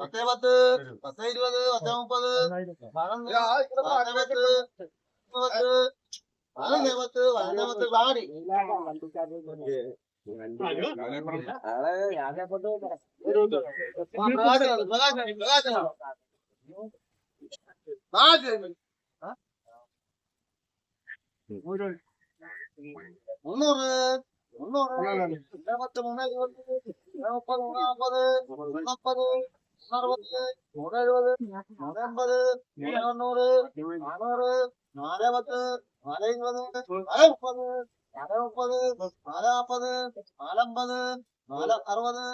പത്തേ പത്ത് പത്തേ ഇരുപത് പത്തേ മുപ്പത് പതിനൊന്ന് പത്ത് പത്ത് പതിനൊന്ന് പത്ത് പതിനൊന്ന് പത്ത് പാടി. മുന്നൂറ് മുന്നൂറ് പത്ത് മൂന്ന് മുപ്പത് മൂന്ന് നാൽപ്പത് മുന്നപ്പത് അറുപത് നാനൂറ് നാല് പത്ത് നാല് ഇരുപത് നാല് മുപ്പത് നാല് നാല് നാല് അറുപത്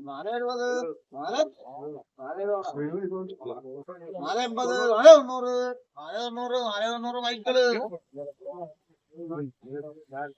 നാല് നാല് നാല് നാല് തൊണ്ണൂറ് നാല് തൊണ്ണൂറ് നാല്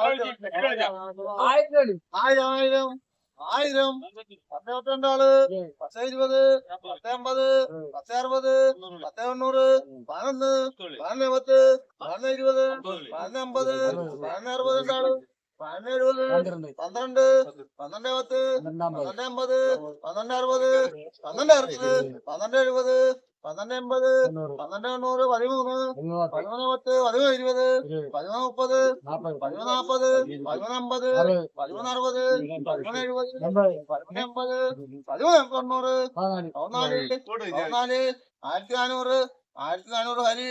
ആയിരം ആയിരം ആയിരം പത്ത് പന്ത്രണ്ടാൾ പത്ത് ഇരുപത് പത്ത് അമ്പത് പത്ത് അറുപത് പത്ത് തൊണ്ണൂറ് പതിനൊന്ന് പതിനൊന്ന് പത്ത് പതിനൊന്ന് ഇരുപത് പതിനൊന്ന് അമ്പത് പതിനൊന്ന്. അറുപത് രണ്ടാൾ പതിനൊന്ന് എഴുപത് പന്ത്രണ്ട്. പന്ത്രണ്ട് പത്ത് പന്ത്രണ്ട് അമ്പത് പന്ത്രണ്ട് അറുപത് പന്ത്രണ്ട് അറുപത് പന്ത്രണ്ട് എഴുപത് പന്ത്രണ്ട് എൺപത് പന്ത്രണ്ട് എണ്ണൂറ് പതിമൂന്ന് പതിമൂന്ന് പത്ത്. പതിമൂന്ന് ഇരുപത് പതിമൂന്ന് മുപ്പത് പതിമൂന്ന് നാപ്പത് പതിമൂന്ന് അമ്പത് പതിമൂന്ന് അറുപത് പതിമൂന്ന് എഴുപത് പതിമൂന്ന് എൺപത് പതിമൂന്ന് തൊണ്ണൂറ് പതിനാല്. പതിനാല് ആയിരത്തി നാനൂറ് ആയിരത്തി നാനൂറ് ഹരി.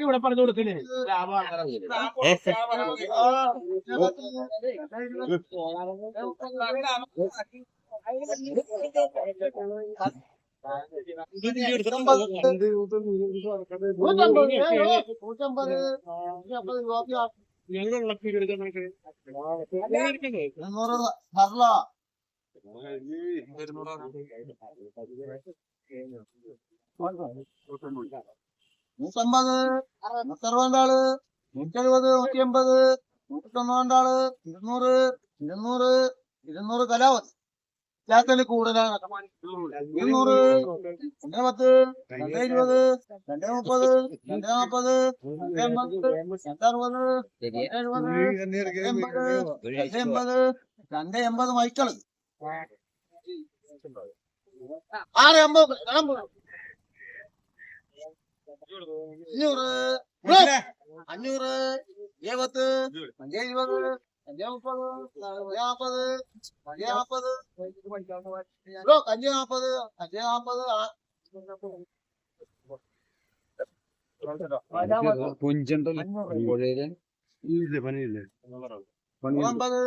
ഇവിടെ പറഞ്ഞു കൊടുക്കില്ലേ നൂറ്റമ്പത് നൂറ്ററുപതാൾ നൂറ്റെഴുപത് നൂറ്റി എൺപത് നൂറ്റൊന്നാണ്ടാൾ ഇരുന്നൂറ് ഇരുന്നൂറ് ഇരുന്നൂറ് കലാവത്ത് ചാത്തൽ കൂടുതലാണ്. ഇരുന്നൂറ് രണ്ടേ പത്ത് രണ്ടേ ഇരുപത് രണ്ടേ മുപ്പത് രണ്ടേ നാപ്പത് രണ്ടേ അറുപത് രണ്ടേ എഴുപത് രണ്ടേ എൺപത് രണ്ടേ എൺപത് മൈക്കൾ. ആറ് എൺപത് അഞ്ഞൂറ്. അഞ്ഞൂറ് ഏപത്ത് അഞ്ചേ ഇരുപത് അഞ്ചേ മുപ്പത് നാപ്പത് അഞ്ചേ നാപ്പത് ബ്രോ അഞ്ചേ നാപ്പത് അഞ്ചേ മൂന്നമ്പത് മൂന്നമ്പത്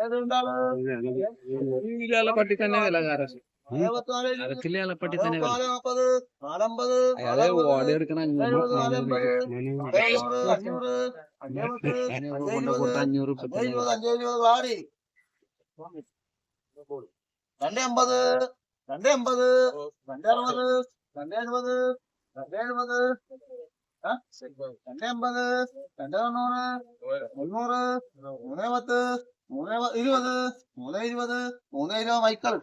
ഏതുണ്ടാൾ പട്ടി തന്നെ വില കാരസ് ഏപത്തിനാല് അരക്കിലെ പട്ടി തന്നെ വില നാല് അയാളെ ഓടി എടുക്കണ അഞ്ഞൂറ് നാലമ്പത് അഞ്ഞൂറ് അഞ്ഞൂറ് അഞ്ചേ പത്ത് അഞ്ചേ ഇരുപത് അഞ്ഞൂറ് അഞ്ചേ ഇരുപത് അഞ്ചേ ഇരുപത് വാടി. രണ്ടേ അമ്പത് രണ്ടേ അമ്പത് രണ്ടേ അറുപത് രണ്ടേ എഴുപത് രണ്ടേ എഴുപത് ആ? രണ്ടേ അമ്പത് രണ്ടേ തൊണ്ണൂറ് മുന്നൂറ് മൂന്നേ പത്ത് മൂന്നേ ഇരുപത് മൂന്നേ ഇരുപത് മൂന്നേ ഇരുപത് മൈക്കൾ.